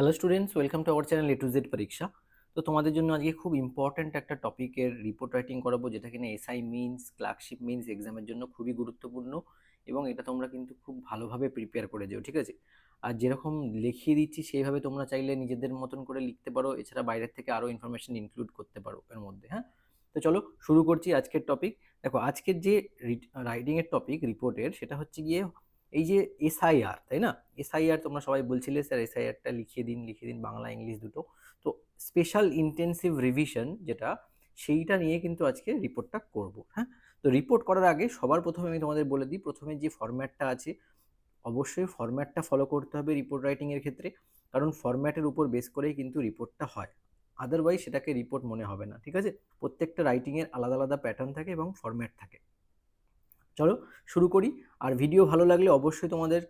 Hello students welcome to our channel A to Z পরীক্ষা তো তোমাদের জন্য আজকে খুব ইম্পর্ট্যান্ট একটা টপিকের রিপোর্ট রাইটিং করাবো যেটা কিনা এসআই মিনস ক্লার্কশিপ মিনস এক্সামের জন্য খুবই গুরুত্বপূর্ণ এবং এটা তোমরা কিন্তু খুব ভালোভাবে প্রিপেয়ার করে যেও ঠিক আছে আর যেরকম লিখিয়ে দিচ্ছি সেইভাবে তোমরা চাইলে নিজেদের মতন করে লিখতে পারো এছাড়া বাইরের থেকে আরও ইনফরমেশন ইনক্লুড করতে পারো এর মধ্যে হ্যাঁ তো চলো শুরু করছি আজকের টপিক দেখো আজকের যে রাইটিংয়ের টপিক রিপোর্টের সেটা হচ্ছে গিয়ে এই যে এসআইআর তাই না এসআইআর তোমরা সবাই বলছিলে স্যার এসআইআরটা লিখিয়ে দিন লিখিয়ে দিন বাংলা ইংলিশ দুটো তো স্পেশাল ইন্টেন্সিভ রিভিশন যেটা সেইটা নিয়ে কিন্তু আজকে রিপোর্টটা করব হ্যাঁ তো রিপোর্ট করার আগে সবার প্রথমে আমি তোমাদের বলে দিই প্রথমে যে ফরম্যাটটা আছে অবশ্যই ফরম্যাটটা ফলো করতে হবে রিপোর্ট রাইটিংয়ের ক্ষেত্রে কারণ ফরম্যাটের উপর বেস করেই কিন্তু রিপোর্টটা হয় আদারওয়াইজ সেটাকে রিপোর্ট মনে হবে না ঠিক আছে প্রত্যেকটা রাইটিংয়ের আলাদা আলাদা প্যাটার্ন থাকে এবং ফরম্যাট থাকে চলো শুরু করি আর ভিডিও ভালো লাগলে অবশ্যই তোমাদের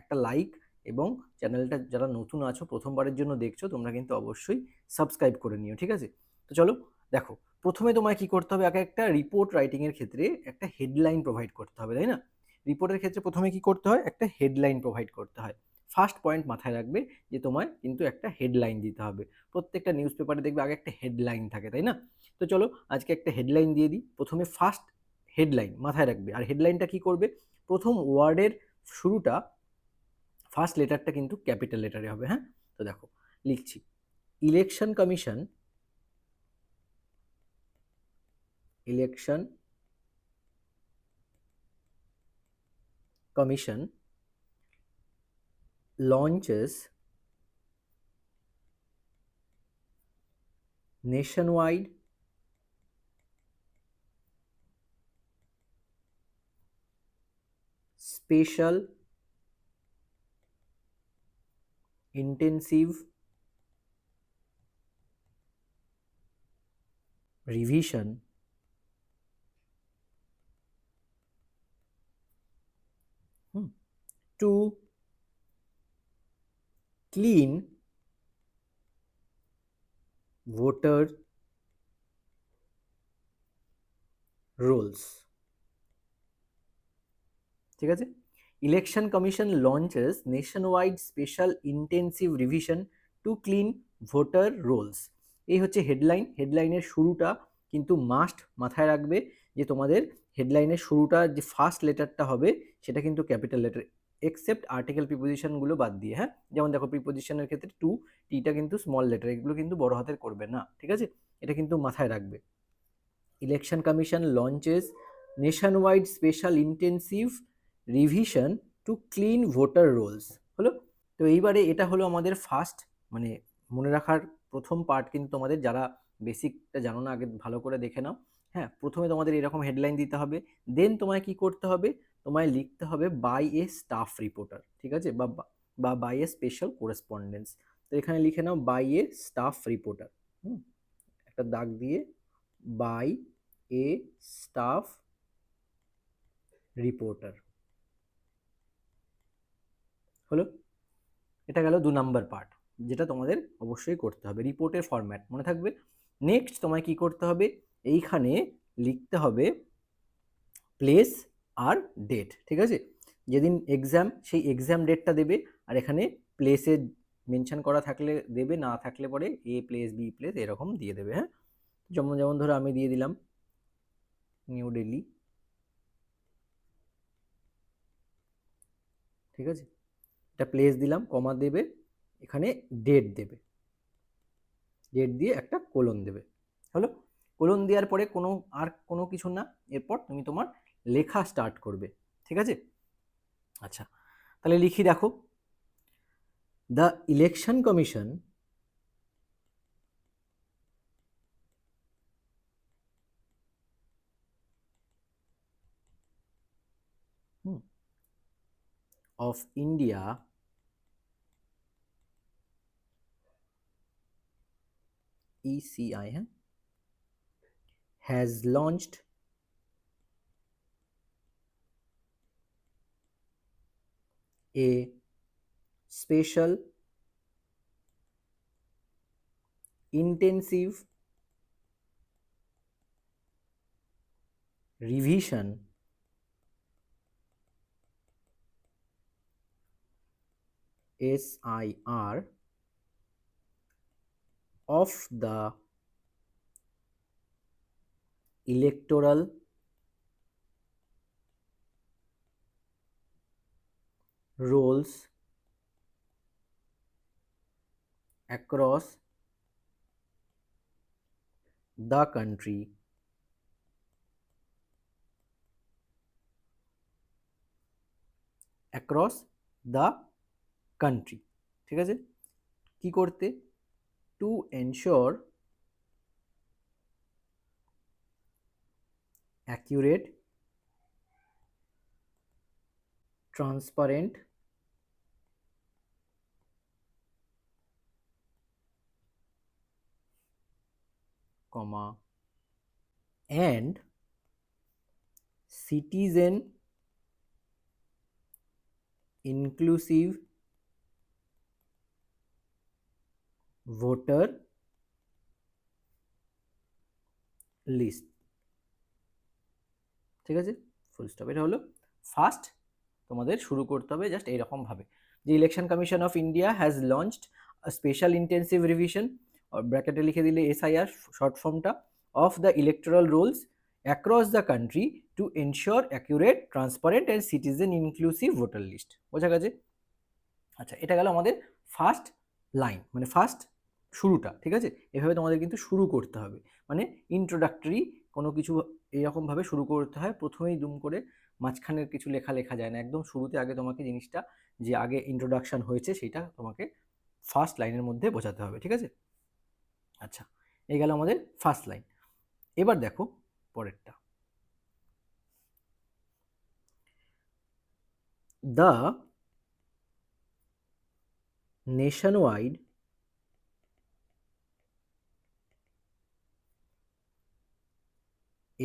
একটা লাইক এবং চ্যানেলটা যারা নতুন আছো প্রথমবারের জন্য দেখছো তোমরা কিন্তু অবশ্যই সাবস্ক্রাইব করে নিও ঠিক আছে তো চলো দেখো প্রথমে তোমায় কি করতে হবে আগে একটা রিপোর্ট রাইটিংয়ের ক্ষেত্রে একটা হেডলাইন প্রোভাইড করতে হবে তাই না রিপোর্টের ক্ষেত্রে প্রথমে কি করতে হয় একটা হেডলাইন প্রোভাইড করতে হয় ফার্স্ট পয়েন্ট মাথায় রাখবে যে তোমায় কিন্তু একটা হেডলাইন দিতে হবে প্রত্যেকটা নিউজ পেপারে দেখবে আগে একটা হেডলাইন থাকে তাই না তো চলো আজকে একটা হেডলাইন দিয়ে দিই প্রথমে ফার্স্ট হেডলাইন মাথায় রাখবে আর হেডলাইনটা কি করবে প্রথম ওয়ার্ডের শুরুটা ফার্স্ট লেটারটা কিন্তু ক্যাপিটাল লেটারে হবে হ্যাঁ তো দেখো লিখছি election commission election commission launches national wide special intensive revision hmm. to clean voter rolls ঠিক আছে Election Commission launches nationwide special intensive revision to clean voter rolls এই হচ্ছে হেডলাইন হেডলাইনের শুরুটা কিন্তু মাস্ট মাথায় রাখবে যে তোমাদের হেডলাইনের শুরুটা যে ফার্স্ট লেটারটা হবে সেটা কিন্তু ক্যাপিটাল লেটার এক্সেপ্ট আর্টিকেল প্রিপোজিশনগুলো বাদ দিয়ে হ্যাঁ যেমন দেখো প্রিপোজিশনের ক্ষেত্রে টু টিটা কিন্তু স্মল লেটার এগুলো কিন্তু বড় হাতের করবে না ঠিক আছে এটা কিন্তু মাথায় রাখবে election commission launches nation wide special intensive revision to clean voter rolls হলো তো এইবারে এটা হলো আমাদের ফার্স্ট মানে মনে রাখার প্রথম পার্ট কিন্তু তোমাদের যারা বেসিকটা জানো না আগে ভালো করে দেখে নাও হ্যাঁ প্রথমে তোমাদের এরকম হেডলাইন দিতে হবে দেন তোমায় কি করতে হবে তোমায় লিখতে হবে বাই এ স্টাফ রিপোর্টার ঠিক আছে বা বা বাই এ স্পেশাল কোরেসপন্ডেন্স তো এখানে লিখে নাও বাই এ স্টাফ রিপোর্টার হুম একটা দাগ দিয়ে বাই এ স্টাফ রিপোর্টার হলো এটা গেল দু নাম্বার পার্ট যেটা তোমাদের অবশ্যই করতে হবে রিপোর্টের ফরম্যাট মনে থাকবে নেক্সট তোমায় কি করতে হবে এইখানে লিখতে হবে প্লেস আর ডেট ঠিক আছে যেদিন এক্সাম সেই এক্সাম ডেটটা দেবে আর এখানে প্লেসে মেনশান করা থাকলে দেবে না থাকলে পরে এ প্লেস বি প্লেস এরকম দিয়ে দেবে হ্যাঁ যেমন যেমন ধরো আমি দিয়ে দিলাম নিউ দিল্লি ঠিক আছে একটা প্লেস দিলাম কমা দেবে এখানে ডেট দেবে ডেট দিয়ে একটা কোলন দেবে হলো কোলন দেওয়ার পরে কোনো আর কোনো কিছু না এরপর তুমি তোমার লেখা স্টার্ট করবে ঠিক আছে আচ্ছা তাহলে লিখি দেখো the election commission of India ECI has launched a special intensive revision SIR of the electoral rolls across the country. across the country ঠিক আছে কি করতে to ensure accurate, transparent, comma and citizen inclusive voter list ঠিক আছে full stop এটা হলো first তোমাদের শুরু করতে হবে জাস্ট এইরকমভাবে যে election commission of India has launched special intensive revision ব্র্যাকেটে লিখে দিলে এসআইআর শর্ট ফর্মটা of the electoral rolls across the country to ensure accurate transparent and citizen inclusive voter list বোঝা গেছে আচ্ছা এটা গেল আমাদের ফার্স্ট লাইন মানে ফার্স্ট শুরুটা ঠিক আছে এভাবে তোমাদের কিন্তু শুরু করতে হবে মানে ইন্ট্রোডাক্টরি কোনো কিছু এরকমভাবে শুরু করতে হয় প্রথমেই দুম করে মাঝখানের কিছু লেখা লেখা যায় না একদম শুরুতে আগে তোমাকে জিনিসটা যে আগে ইন্ট্রোডাকশান হয়েছে সেটা তোমাকে ফার্স্ট লাইনের মধ্যে বোঝাতে হবে ঠিক আছে আচ্ছা এই গেল আমাদের ফার্স্ট লাইন এবার দেখো পরেরটা the nation wide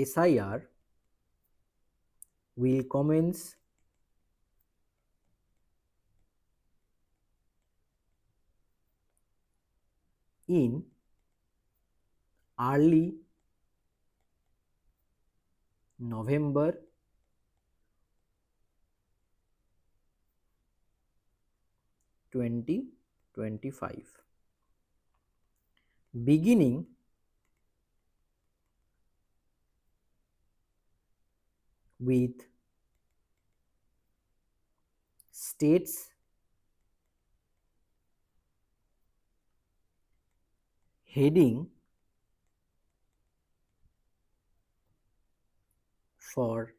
SIR will commence in early November twenty twenty five beginning with states heading for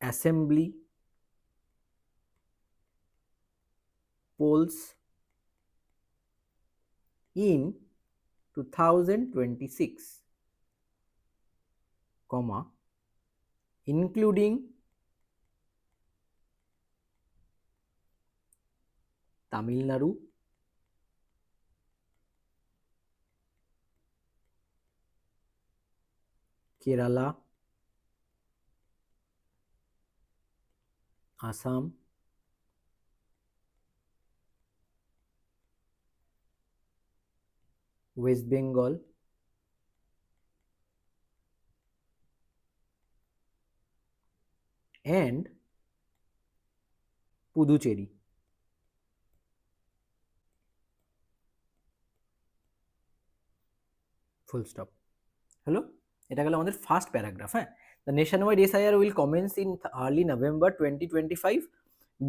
assembly polls in 2026 comma including Tamil Nadu, Kerala, Assam, West Bengal, and Puducherry full stop hello এটা গেল আমাদের first paragraph হ্যাঁ the nation wide R will commence in early November twenty twenty five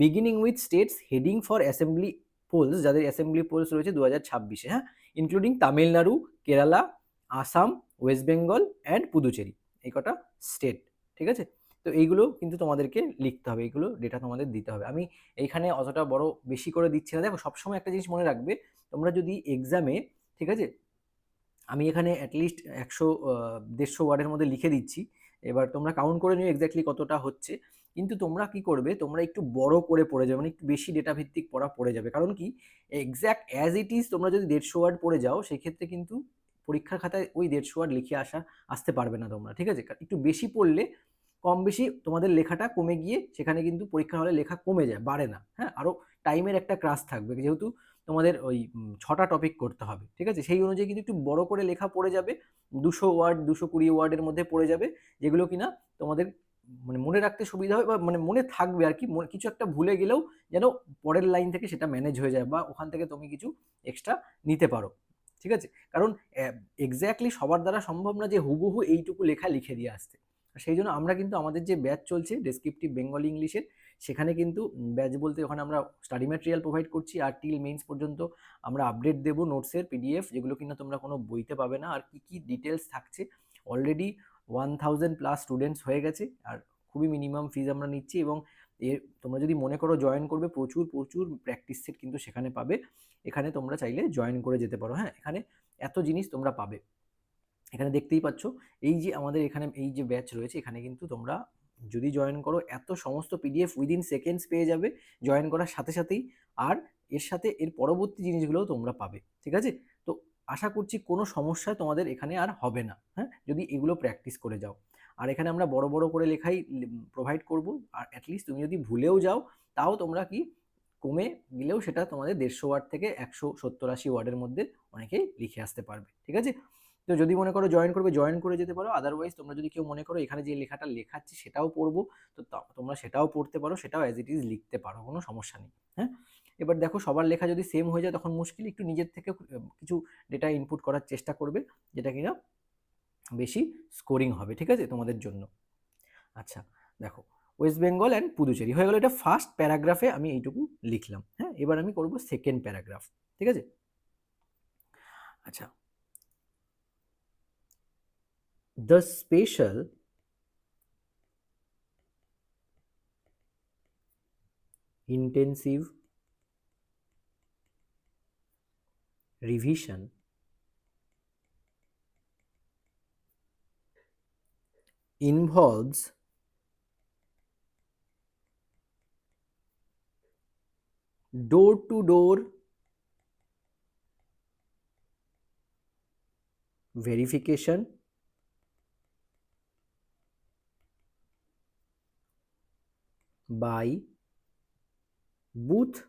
beginning with states heading for assembly polls যাদের assembly polls রয়েছে দু হাজার ছাব্বিশে হ্যাঁ including Tamil Nadu Kerala Assam West Bengal and Puducherry এই কটা state ঠিক আছে তো এইগুলো কিন্তু তোমাদেরকে লিখতে হবে এইগুলো ডেটা তোমাদের দিতে হবে আমি এইখানে অতটা বড় বেশি করে দিচ্ছি না দেখো সবসময় একটা জিনিস মনে রাখবে তোমরা যদি এক্সামে ঠিক আছে আমি এখানে অ্যাটলিস্ট একশো দেড়শো ওয়ার্ডের মধ্যে লিখে দিচ্ছি এবার তোমরা কাউন্ট করে নিও এক্স্যাক্টলি কতটা হচ্ছে কিন্তু তোমরা কি করবে তোমরা একটু বড় করে পড়ে যাবে মানে একটু বেশি ডেটা ভিত্তিক পড়া পড়ে যাবে কারণ কি এক্স্যাক্ট অ্যাজ ইট ইজ তোমরা যদি দেড়শো ওয়ার্ড পড়ে যাও সেক্ষেত্রে কিন্তু পরীক্ষার খাতায় ওই দেড়শো ওয়ার্ড লিখে আসা আসতে পারবে না তোমরা ঠিক আছে একটু বেশি পড়লে কম বেশি তোমাদের লেখাটা কমে গিয়ে সেখানে কিন্তু পরীক্ষা হলে লেখা কমে যায় বাড়ে না হ্যাঁ আরও টাইমের একটা ক্রাস থাকবে যেহেতু তোমাদের ওই ছটা টপিক করতে হবে ঠিক আছে সেই অনুযায়ী কিন্তু একটু বড় করে লেখা পড়ে যাবে দুশো ওয়ার্ড দুশো কুড়ি ওয়ার্ডের মধ্যে পড়ে যাবে যেগুলো কিনা তোমাদের মানে মনে রাখতে সুবিধা হবে বা মানে মনে থাকবে আর কি কিছু একটা ভুলে গেলেও যেন পরের লাইন থেকে সেটা ম্যানেজ হয়ে যায় বা ওখান থেকে তুমি কিছু এক্সট্রা নিতে পারো ঠিক আছে কারণ এক্স্যাক্টলি সবার দ্বারা সম্ভব না যে হুবহু এইটুকু লেখা লিখে দিয়ে আসতে সেই জন্য আমরা কিন্তু আমাদের যে ব্যাচ চলছে ডেসক্রিপটিভ বেঙ্গলি ইংলিশের সেখানে কিন্তু ব্যাচ বলতে ওখানে আমরা স্টাডি ম্যাটেরিয়াল প্রোভাইড করছি আর টিল মেইনস পর্যন্ত আমরা আপডেট দেবো নোটসের পিডিএফ যেগুলো কিনা তোমরা কোনো বইতে পাবে না আর কি কি ডিটেলস থাকছে already one thousand plus students হয়ে গেছে আর খুবই মিনিমাম ফিজ আমরা নিচ্ছি এবং এর তোমরা যদি মনে করো জয়েন করবে প্রচুর প্রচুর প্র্যাকটিস সেট কিন্তু সেখানে পাবে এখানে তোমরা চাইলে জয়েন করে যেতে পারো হ্যাঁ এখানে এত জিনিস তোমরা পাবে এখানে দেখতেই পাচ্ছ এই যে আমাদের এখানে এই যে ব্যাচ রয়েছে এখানে কিন্তু তোমরা যদি জয়েন করো এত সমস্ত পিডিএফ উইদিন সেকেন্ডস পেয়ে যাবে জয়েন করার সাথে সাথেই আর এর সাথে এর পরবর্তী জিনিসগুলোও তোমরা পাবে ঠিক আছে তো আশা করছি কোনো সমস্যা তোমাদের এখানে আর হবে না হ্যাঁ যদি এগুলো প্র্যাকটিস করে যাও আর এখানে আমরা বড় বড় করে লেখাই প্রোভাইড করব আর অ্যাটলিস্ট তুমি যদি ভুলেও যাও তাও তোমরা কি কমে গেলেও সেটা তোমাদের দেড়শো ওয়ার্ড থেকে একশো সত্তর আশি ওয়ার্ডের মধ্যে অনেকেই লিখে আসতে পারবে ঠিক আছে তো যদি মনে করো জয়েন করবে জয়েন করে যেতে পারো আদারওয়াইজ তোমরা যদি কেউ মনে করো এখানে যে লেখাটা লেখাচ্ছি সেটাও পড়বো তো তোমরা সেটাও পড়তে পারো সেটাও অ্যাজ ইট ইজ লিখতে পারো কোনো সমস্যা নেই হ্যাঁ এবার দেখো সবার লেখা যদি সেম হয়ে যায় তখন মুশকিল একটু নিজের থেকে কিছু ডেটা ইনপুট করার চেষ্টা করবে যেটা কিনা বেশি স্কোরিং হবে ঠিক আছে তোমাদের জন্য আচ্ছা দেখো ওয়েস্ট বেঙ্গল অ্যান্ড পুদুচেরি হয়ে গেলো এটা ফার্স্ট প্যারাগ্রাফে আমি এইটুকু লিখলাম হ্যাঁ এবার আমি করবো সেকেন্ড প্যারাগ্রাফ ঠিক আছে আচ্ছা the spatial intensive revision involves door to door verification by booth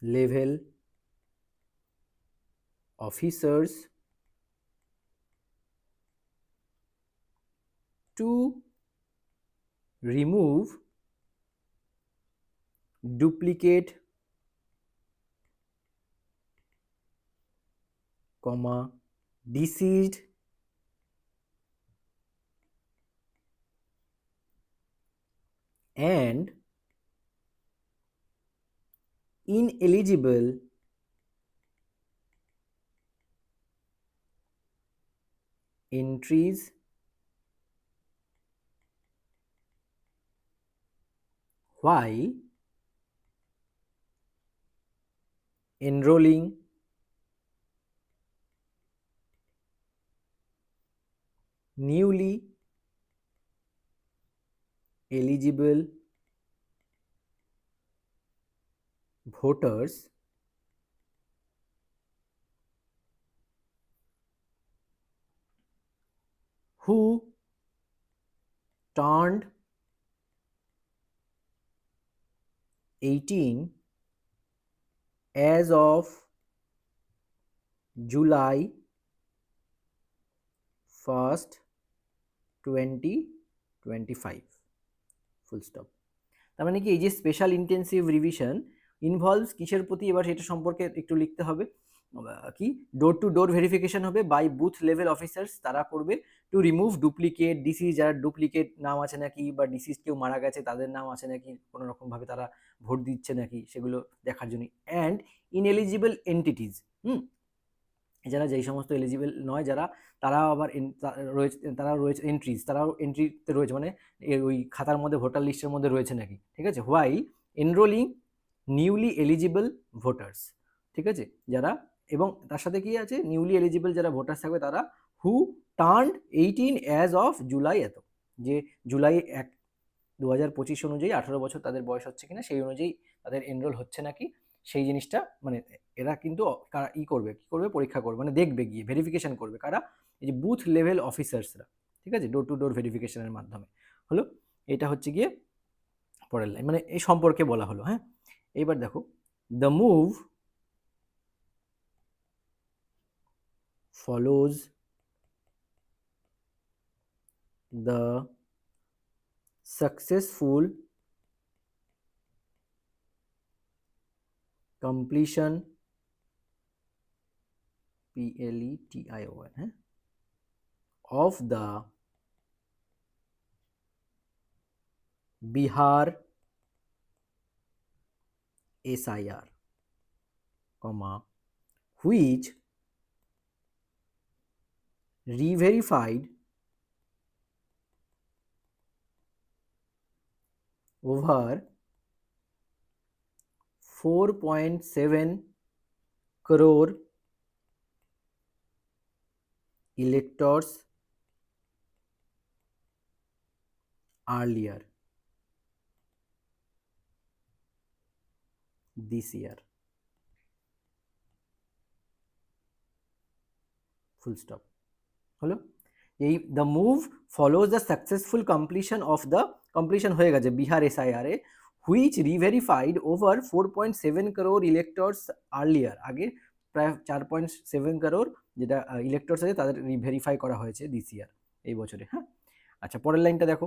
level officers to remove duplicate comma deceased and ineligible entries why enrolling newly eligible voters who turned 18 as of July 1st 2025 full stop তার মানে কি এই যে special intensive revision involves কিসের প্রতি এবার সেটা সম্পর্কে একটু লিখতে হবে কি ডোর টু ডোর ভেরিফিকেশন হবে বাই বুথ লেভেল অফিসার্স তারা করবে টু রিমুভ ডুপ্লিকেট ডিসি যারা ডুপ্লিকেট নাম আছে নাকি বা ডিসিজ কেউ মারা গেছে তাদের নাম আছে নাকি কোনো রকমভাবে তারা ভোট দিচ্ছে নাকি সেগুলো দেখার জন্য অ্যান্ড ইনএলিজিবল এন্টিটিজ হুম এছাড়া যেই সমস্ত এলিজিবল নয় যারা তারাও আবার রয়েছে তারা রয়েছে এন্ট্রিজ তারাও এন্ট্রিতে রয়েছে মানে ওই খাতার মধ্যে ভোটার লিস্টের মধ্যে রয়েছে নাকি ঠিক আছে while enrolling newly eligible voters ঠিক আছে যারা এবং তার সাথে কি আছে নিউলি এলিজিবল যারা ভোটার্স থাকবে তারা who turn eighteen as of July এত যে জুলাই এক দু হাজার পঁচিশ অনুযায়ী আঠারো বছর তাদের বয়স হচ্ছে কিনা সেই অনুযায়ী তাদের এনরোল হচ্ছে নাকি সেই জিনিসটা মানে এরা কিন্তু কারা ই করবে কী করবে পরীক্ষা করবে মানে দেখবে গিয়ে ভেরিফিকেশান করবে কারা এই যে বুথ লেভেল অফিসার্সরা ঠিক আছে ডোর টু ডোর ভেরিফিকেশানের মাধ্যমে হলো এটা হচ্ছে গিয়ে পরের লাইন মানে এই সম্পর্কে বলা হলো হ্যাঁ এইবার দেখো the move follows the successful completion p l e t i o n eh, of the bihar sir comma which re-verified over 4.7 crore electors earlier this year full stop হলো এই the move follows the successful completion of the completion হয়ে গেছে Bihar SIR A which reverified over four point seven crore electors earlier আগে প্রায় চার point seven crore যেটা electors আছে তাদের রিভেরিফাই করা হয়েছে দিস ইয়ার এই বছরে হ্যাঁ আচ্ছা পরের লাইনটা দেখো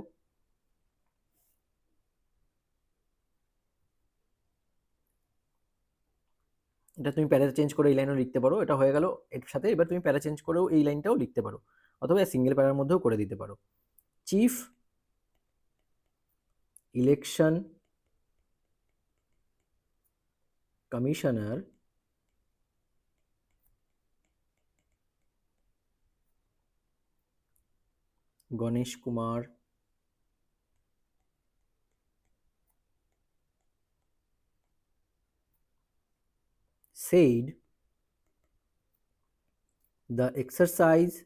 এটা তুমি প্যারা চেঞ্জ করে এই লাইনও লিখতে পারো এটা হয়ে গেল এর সাথে এবার তুমি প্যারা চেঞ্জ করেও এই লাইনটাও লিখতে পারো অথবা সিঙ্গেল প্যারার মধ্যেও করে দিতে পারো chief election commissioner Ganesh Kumar said the exercise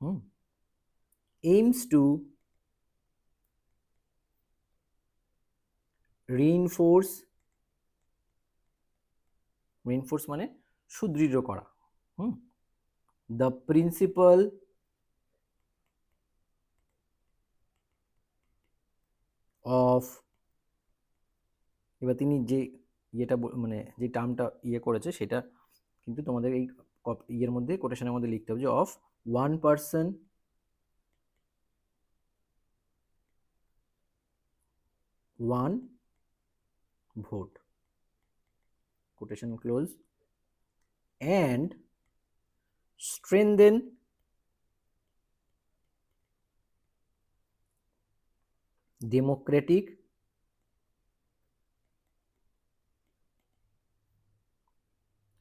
hmm, aims to reinforce reinforce মানে সুদৃঢ় করা হুম দ্য প্রিন্সিপাল অফ এবার তিনি যে ইয়েটা মানে যে টার্মটা ইয়ে করেছে সেটা কিন্তু তোমাদের এই ইয়ের মধ্যে কোটেশনের মধ্যে লিখতে হবে যে of one person one vote quotation close and strengthen democratic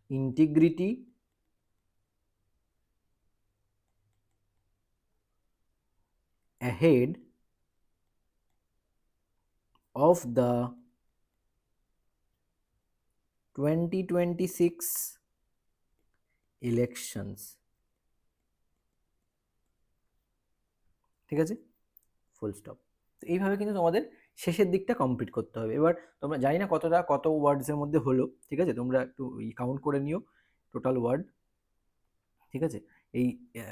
integrity ahead of the 2026 elections ঠিক আছে ফুল স্টপ তো এইভাবে কিন্তু তোমাদের শেষের দিকটা কমপ্লিট করতে হবে এবার তোমরা জানি না কতটা কত ওয়ার্ডসের মধ্যে হলো ঠিক আছে তোমরা একটু কাউন্ট করে নিও টোটাল ওয়ার্ড ঠিক আছে এই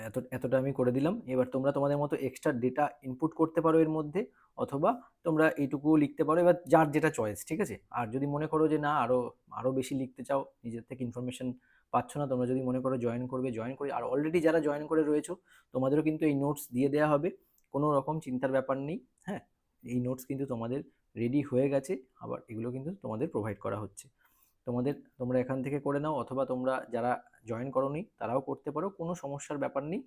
এত এতটা আমি করে দিলাম এবার তোমরা তোমাদের মতো এক্সট্রা ডেটা ইনপুট করতে পারো এর মধ্যে অথবা তোমরা এইটুকু লিখতে পারো এবার যার যেটা চয়েস ঠিক আছে আর যদি মনে করো যে না আরও আরও বেশি লিখতে চাও নিজের থেকে ইনফরমেশন পাচ্ছ না তোমরা যদি মনে করো জয়েন করবে জয়েন করে আর অলরেডি যারা জয়েন করে রয়েছো তোমাদেরও কিন্তু এই নোটস দিয়ে দেওয়া হবে কোনো রকম চিন্তার ব্যাপার নেই হ্যাঁ এই নোটস কিন্তু তোমাদের রেডি হয়ে গেছে আবার এগুলো কিন্তু তোমাদের প্রোভাইড করা হচ্ছে তোমাদের তোমরা এখান থেকে করে নাও অথবা তোমরা যারা জয়েন করনি তারাও করতে পারো কোনো সমস্যার ব্যাপার নেই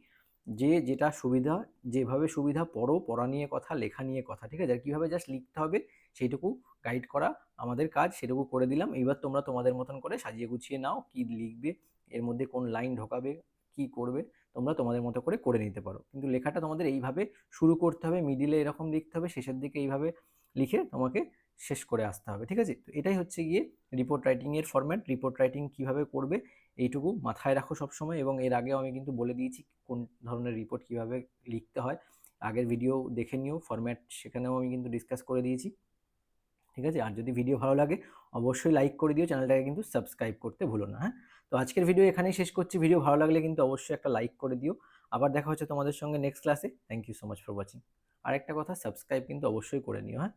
যে যেটা সুবিধা যেভাবে সুবিধা পড়ো পড়া নিয়ে কথা লেখা নিয়ে কথা ঠিক আছে কীভাবে জাস্ট লিখতে হবে সেইটুকু গাইড করা আমাদের কাজ সেটুকু করে দিলাম এইবার তোমরা তোমাদের মতন করে সাজিয়ে গুছিয়ে নাও কি লিখবে এর মধ্যে কোন লাইন ঢোকাবে কি করবে তোমরা তোমাদের মতো করে করে নিতে পারো কিন্তু লেখাটা তোমাদের এইভাবে শুরু করতে হবে মিডিলে এরকম লিখতে হবে শেষের দিকে এইভাবে লিখে তোমাকে শেষ করে আসতে হবে ঠিক আছে তো এটাই হচ্ছে গিয়ে রিপোর্ট রাইটিংয়ের ফর্ম্যাট রিপোর্ট রাইটিং কীভাবে করবে এইটুকু মাথায় রাখো সবসময় এবং এর আগেও আমি কিন্তু বলে দিয়েছি কোন ধরনের রিপোর্ট কিভাবে লিখতে হয় আগের ভিডিও দেখে নিও ফর্ম্যাট সেখানেও আমি কিন্তু ডিসকাস করে দিয়েছি ঠিক আছে আর যদি ভিডিও ভালো লাগে অবশ্যই লাইক করে দিও চ্যানেলটাকে কিন্তু সাবস্ক্রাইব করতে ভুলো না হ্যাঁ তো আজকের ভিডিও এখানেই শেষ করছি ভিডিও ভালো লাগলে কিন্তু অবশ্যই একটা লাইক করে দিও আবার দেখা হচ্ছে তোমাদের সঙ্গে নেক্সট ক্লাসে thank you so much for watching আর একটা কথা সাবস্ক্রাইব কিন্তু অবশ্যই করে নিও হ্যাঁ